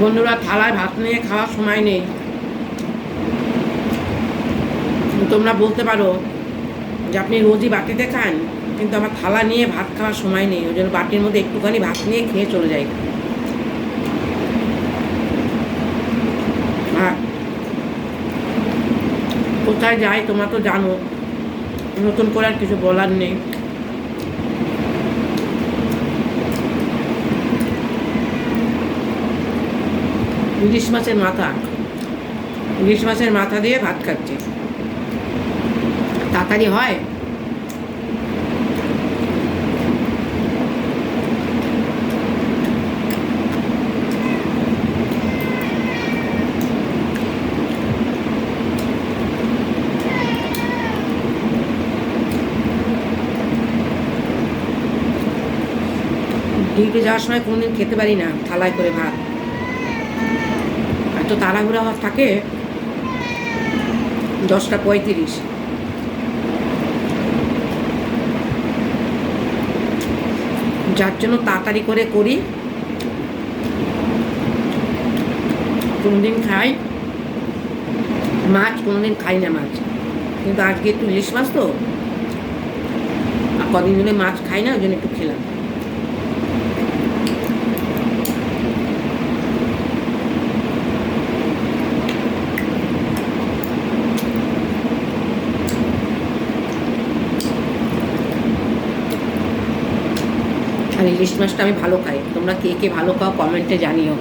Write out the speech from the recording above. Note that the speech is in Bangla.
বন্ধুরা, থালায় ভাত নিয়ে খাওয়ার সময় নেই। তোমরা বলতে পারো যে আপনি রোজই বাটিতে খান, কিন্তু আমার থালা নিয়ে ভাত খাওয়ার সময় নেই, ওই জন্য বাটির মধ্যে একটুখানি ভাত নিয়ে খেয়ে চলে যাই। কোথায় যাই তোমরা তো জানো, নতুন করে আর কিছু বলার নেই। ইলিশ মাছের মাথা। ইলিশ মাছের মাথা দিয়ে ভাত খাচ্ছে। তাড়াতাড়ি হয়? ডিউটি যাওয়ার সময় কোনোদিন খেতে পারি না, থালায় করে ভাত। এত তাড়াহুড়া থাকে দশটা পঁয়ত্রিশ। যার জন্য তাড়াতাড়ি করে করি। কোনোদিন খাই। মাছ কোনোদিন খাই না মাছ। কিন্তু আজকে একটু ইলিশ মাছ তো। আর কদিন ধরে মাছ খাই না, ওই জন্য একটু খেলাম। আর ইলিশ মাছটা আমি ভালো খাই। তোমরা কে কে ভালো খাও কমেন্টে জানিও।